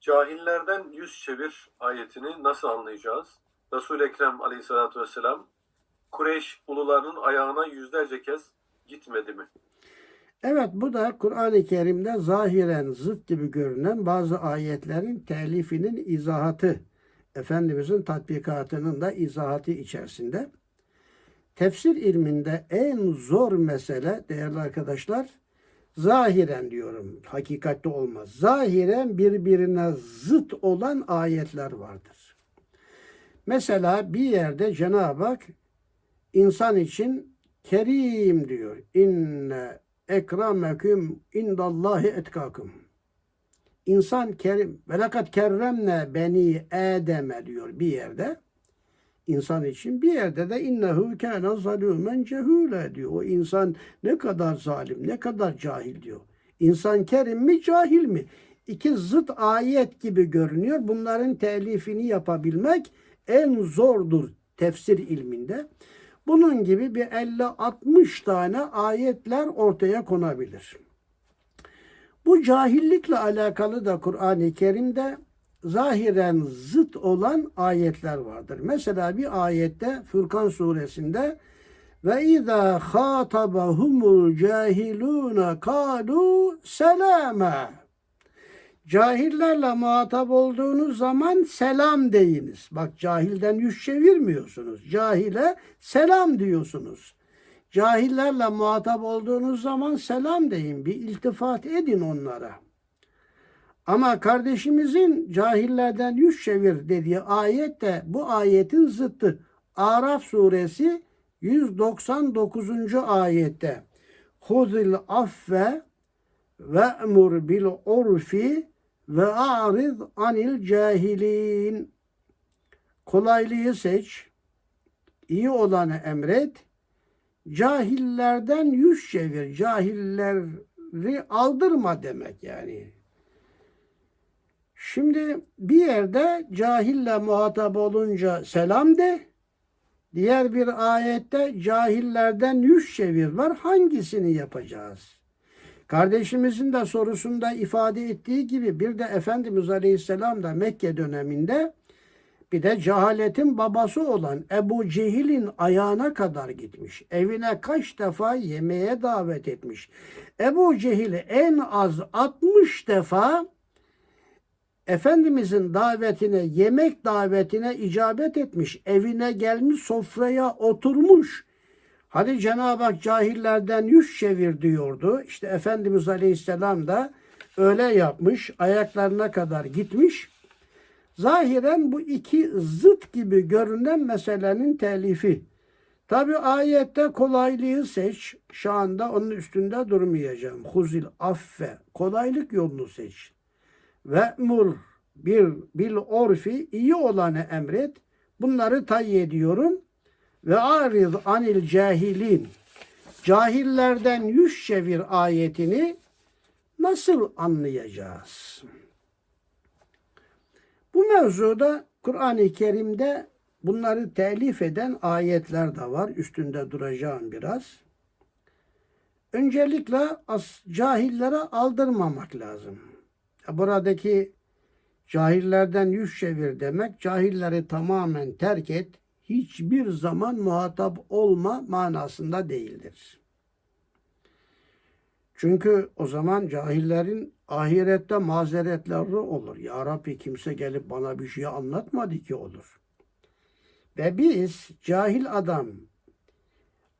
Cahillerden yüz çevir ayetini nasıl anlayacağız? Resul-i Ekrem aleyhissalatü vesselam Kureyş ulularının ayağına yüzlerce kez gitmedi mi? Evet bu da Kur'an-ı Kerim'de zahiren zıt gibi görünen bazı ayetlerin telifinin izahatı, Efendimizin tatbikatının da izahatı içerisinde. Tefsir ilminde en zor mesele değerli arkadaşlar zahiren diyorum hakikatte olmaz. Zahiren birbirine zıt olan ayetler vardır. Mesela bir yerde Cenab-ı Hak insan için kerim diyor. İnne ekremeküm indallahi etkakum. İnsan kerim. Ve lekad kerremne beni Adem'e diyor bir yerde. İnsan için bir yerde de innehu kâne zalûmen cehûle diyor. O insan ne kadar zalim, ne kadar cahil diyor. İnsan kerim mi, cahil mi? İki zıt ayet gibi görünüyor. Bunların telifini yapabilmek en zordur tefsir ilminde. Bunun gibi bir 50-60 tane ayetler ortaya konabilir. Bu cahillikle alakalı da Kur'an-ı Kerim'de zahiren zıt olan ayetler vardır. Mesela bir ayette Furkan suresinde ve izâ khâtabahumul cahilûne kâlû selâme Cahillerle muhatap olduğunuz zaman selam deyiniz. Bak cahilden yüz çevirmiyorsunuz. Cahile selam diyorsunuz. Cahillerle muhatap olduğunuz zaman selam deyin. Bir iltifat edin onlara. Ama kardeşimizin cahillerden yüz çevir dediği ayet de bu ayetin zıttı. Araf suresi 199. ayette. Huzil affe ve emur bil urfi ve arid anil cahilin. Kolaylığı seç, iyi olanı emret, cahillerden yüz çevir, cahilleri aldırma demek yani. Şimdi bir yerde cahille muhatap olunca selam de, diğer bir ayette cahillerden yüz çevir var. Hangisini yapacağız? Kardeşimizin de sorusunda ifade ettiği gibi bir de Efendimiz Aleyhisselam da Mekke döneminde bir de cehaletin babası olan Ebu Cehil'in ayağına kadar gitmiş. Evine kaç defa yemeğe davet etmiş. Ebu Cehil'i en az 60 defa Efendimizin davetine, yemek davetine icabet etmiş. Evine gelmiş, sofraya oturmuş. Hadi Cenab-ı Hak cahillerden yüz çevir diyordu. İşte Efendimiz Aleyhisselam da öyle yapmış. Ayaklarına kadar gitmiş. Zahiren bu iki zıt gibi görünen meselenin telifi. Tabi ayette kolaylığı seç. Şu anda onun üstünde durmayacağım. Huzil affe. Kolaylık yolunu seç. Ve mur bir bil orfi iyi olanı emret. Bunları tayyi ediyorum. Ve arid anil cahilin. Cahillerden yüz çevir ayetini nasıl anlayacağız? Bu mevzuda Kur'an-ı Kerim'de bunları telif eden ayetler de var. Üstünde duracağım biraz. Öncelikle cahillere aldırmamak lazım. Buradaki cahillerden yüz çevir demek cahilleri tamamen terk et, hiçbir zaman muhatap olma manasında değildir. Çünkü o zaman cahillerin ahirette mazeretleri olur. Ya Rabbi kimse gelip bana bir şey anlatmadı ki olur. Ve biz cahil adam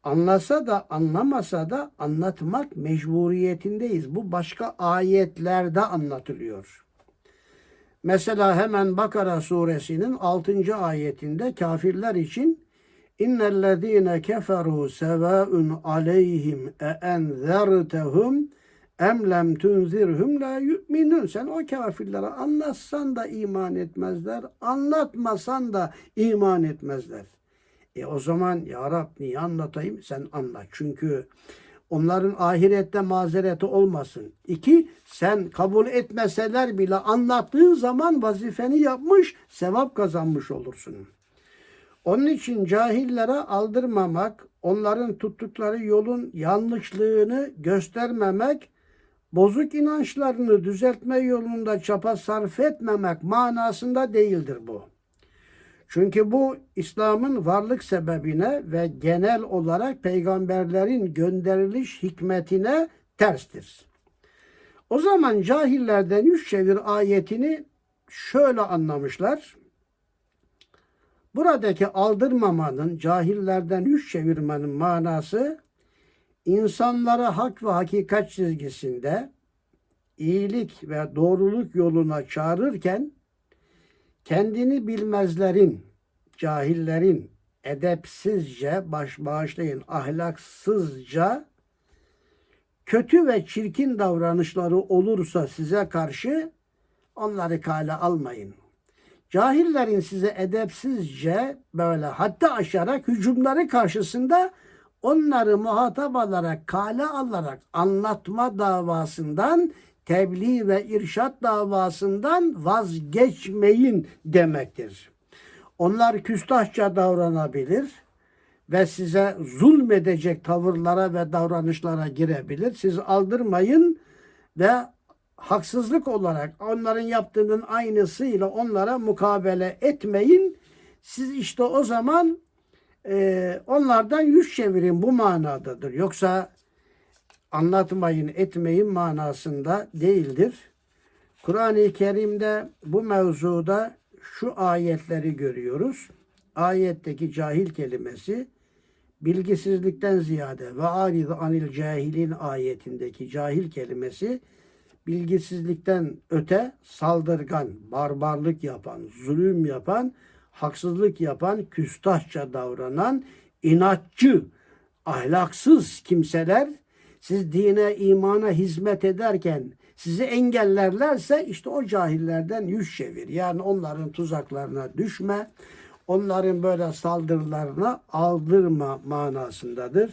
anlasa da anlamasa da anlatmak mecburiyetindeyiz. Bu başka ayetlerde anlatılıyor. Mesela hemen Bakara suresinin 6. ayetinde kafirler için İnnellezîne keferû sevâun aleyhim e enzertehum em lem tunzirhum la yu'minun. Sen o kafirlere anlatsan da iman etmezler, anlatmasan da iman etmezler. E o zaman ya Rab niye anlatayım? Sen anlat. Çünkü onların ahirette mazereti olmasın. İki, sen kabul etmeseler bile anlattığın zaman vazifeni yapmış, sevap kazanmış olursun. Onun için cahillere aldırmamak, onların tuttukları yolun yanlışlığını göstermemek bozuk inançlarını düzeltme yolunda çaba sarf etmemek manasında değildir bu. Çünkü bu İslam'ın varlık sebebine ve genel olarak peygamberlerin gönderiliş hikmetine terstir. O zaman cahillerden yüz çevir ayetini şöyle anlamışlar. Buradaki aldırmamanın, cahillerden yüz çevirmenin manası insanları hak ve hakikat çizgisinde iyilik ve doğruluk yoluna çağırırken kendini bilmezlerin, cahillerin edepsizce, baş bağışlayın ahlaksızca kötü ve çirkin davranışları olursa size karşı onları kale almayın. Cahillerin size edepsizce böyle hatta aşarak hücumları karşısında onları muhatap alarak, kale alarak anlatma davasından, tebliğ ve irşat davasından vazgeçmeyin demektir. Onlar küstahça davranabilir ve size zulmedecek tavırlara ve davranışlara girebilir. Siz aldırmayın ve haksızlık olarak onların yaptığının aynısıyla onlara mukabele etmeyin. Siz işte o zaman e, onlardan yüz çevirin bu manadadır. Yoksa anlatmayın, etmeyin manasında değildir. Kur'an-ı Kerim'de bu mevzuda şu ayetleri görüyoruz. Ayetteki cahil kelimesi bilgisizlikten ziyade ve arid anil cahilin ayetindeki cahil kelimesi bilgisizlikten öte saldırgan, barbarlık yapan, zulüm yapan, haksızlık yapan, küstahça davranan, inatçı, ahlaksız kimseler siz dine, imana hizmet ederken sizi engellerlerse işte o cahillerden yüz çevir. Yani onların tuzaklarına düşme, onların böyle saldırılarına aldırma manasındadır.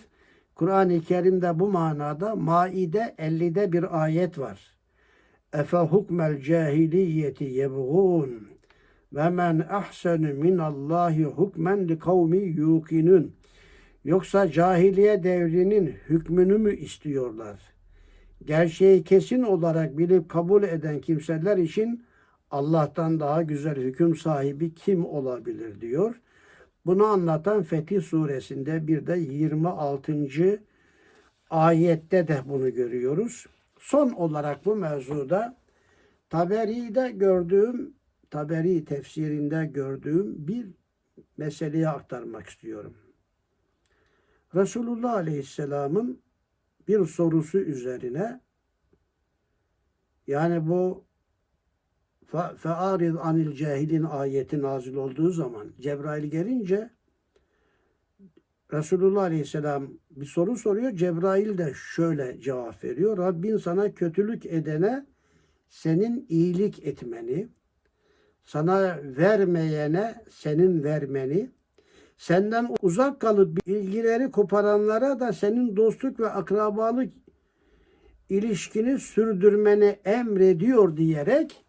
Kur'an-ı Kerim'de bu manada Maide 50'de bir ayet var. Efe hukmel cahiliyeti yebğun ve men ahsenu minallahi hukmen li kavmi yuqinun. Yoksa cahiliye devrinin hükmünü mü istiyorlar? Gerçeği kesin olarak bilip kabul eden kimseler için Allah'tan daha güzel hüküm sahibi kim olabilir diyor. Bunu anlatan Fetih suresinde bir de 26. ayette de bunu görüyoruz. Son olarak bu mevzuda Taberi'de gördüğüm, Taberi tefsirinde gördüğüm bir meseleyi aktarmak istiyorum. Resulullah Aleyhisselam'ın bir sorusu üzerine yani bu fearid anil cahilin ayeti nazil olduğu zaman Cebrail gelince Resulullah Aleyhisselam bir soru soruyor. Cebrail de şöyle cevap veriyor. Rabbin sana kötülük edene senin iyilik etmeni, sana vermeyene senin vermeni, senden uzak kalıp ilgileri koparanlara da senin dostluk ve akrabalık ilişkini sürdürmeni emrediyor diyerek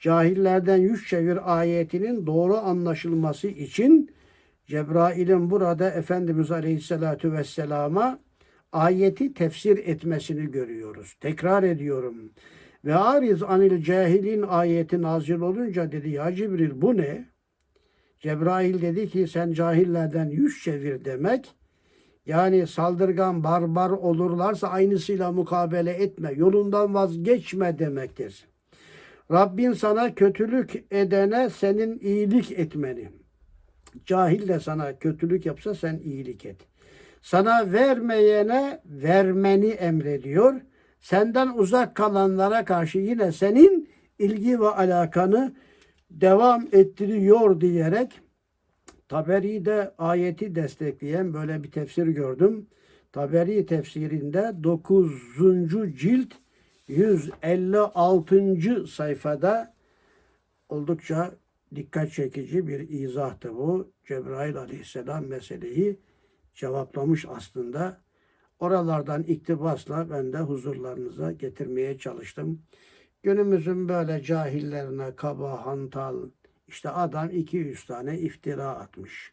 cahillerden yüz çevir ayetinin doğru anlaşılması için Cebrail'in burada Efendimiz Aleyhisselatü Vesselam'a ayeti tefsir etmesini görüyoruz. Tekrar ediyorum. Ve ariz anil cahilin ayeti nazil olunca dedi ya Cibril bu ne? Cebrail dedi ki sen cahillerden yüz çevir demek. Yani saldırgan barbar olurlarsa aynısıyla mukabele etme, yolundan vazgeçme demektir. Rabbin sana kötülük edene senin iyilik etmeni. Cahil de sana kötülük yapsa sen iyilik et. Sana vermeyene vermeni emrediyor. Senden uzak kalanlara karşı yine senin ilgi ve alakanı devam ettiriyor diyerek Taberi'de ayeti destekleyen böyle bir tefsir gördüm. Taberi tefsirinde 9. cilt 156. sayfada oldukça dikkat çekici bir izahtı bu. Cebrail aleyhisselam meseleyi cevaplamış aslında. Oralardan iktibasla ben de huzurlarınıza getirmeye çalıştım. Günümüzün böyle cahillerine kaba, hantal, işte adam 200 tane iftira atmış.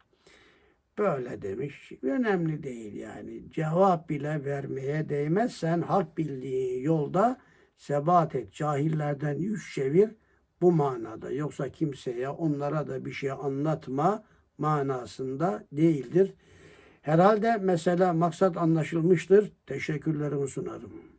Böyle demiş. Önemli değil yani. Cevap bile vermeye değmez. Sen hak bildiğin yolda sebat et, cahillerden yüz çevir bu manada. Yoksa kimseye onlara da bir şey anlatma manasında değildir. Herhalde mesela maksat anlaşılmıştır. Teşekkürlerimi sunarım.